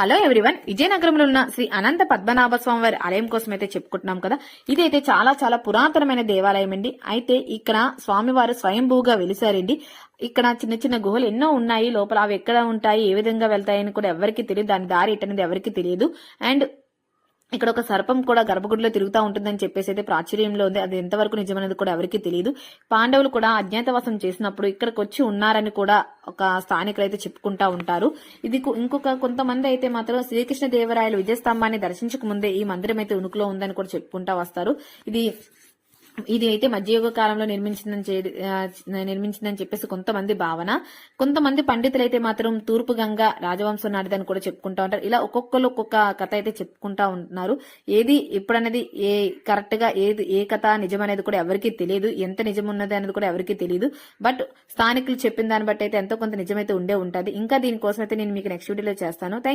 Hello everyone విజయనగరంలో ఉన్న శ్రీ అనంత పద్మనాభ స్వామి వారి ఆలయం కోసం అయితే చెప్పుకుంటున్నాం కదా. ఇదైతే చాలా చాలా పురాతనమైన దేవాలయం అండి అయితే ఇక్కడ స్వామివారు స్వయంభూగా వెలిసారండి. ఇక్కడ చిన్న చిన్న గుహలు ఎన్నో ఉన్నాయి. లోపల అవి ఎక్కడ ఉంటాయి? ఏ విధంగా వెళ్తాయని కూడా ఎవరికి తెలియదు దాని దారి ఎట్టనేది ఎవరికి తెలియదు. అండ్ ఇక్కడ ఒక సర్పం కూడా గర్భగుడిలో తిరుగుతూ ఉంటుందని చెప్పేసి అయితే ప్రాచుర్యంలో ఉంది. అది ఎంతవరకు నిజమనేది కూడా ఎవరికి తెలియదు పాండవులు కూడా అజ్ఞాతవాసం చేసినప్పుడు ఇక్కడికి వచ్చి ఉన్నారని కూడా ఒక స్థానికులు అయితే చెప్పుకుంటా ఉంటారు. ఇది కు- ఇంకొక కొంతమంది అయితే మాత్రం శ్రీకృష్ణ దేవరాయలు విజయస్తంభాన్ని దర్శించక ముందే ఈ మందిరం అయితే ఉనికిలో ఉందని కూడా చెప్పుకుంటా వస్తారు. ఇది ఇది అయితే మధ్యయుగ కాలంలో నిర్మించిందని చే- నిర్మించిందని చెప్పేసి కొంతమంది భావన. కొంతమంది పండితులు అయితే మాత్రం తూర్పు గంగ రాజవంశం నాటిదని కూడా చెప్పుకుంటా ఉంటారు. ఇలా ఒక్కొక్కరు ఒక్కొక్క కథ అయితే చెప్పుకుంటా ఉంటున్నారు. ఏది ఎప్పుడనేది ఏ కరెక్ట్గా ఏది ఏ కథ నిజం అనేది కూడా ఎవరికీ తెలియదు. ఎంత నిజం ఉన్నది అనేది కూడా ఎవరికీ తెలియదు. బట్ స్థానికులు చెప్పిన దాన్ని బట్టి అయితే ఎంతో కొంత నిజమైతే ఉండే ఉంటది. ఇంకా దీనికోసం అయితే నేను మీకు నెక్స్ట్ వీడియోలో చేస్తాను. థ్యాంక్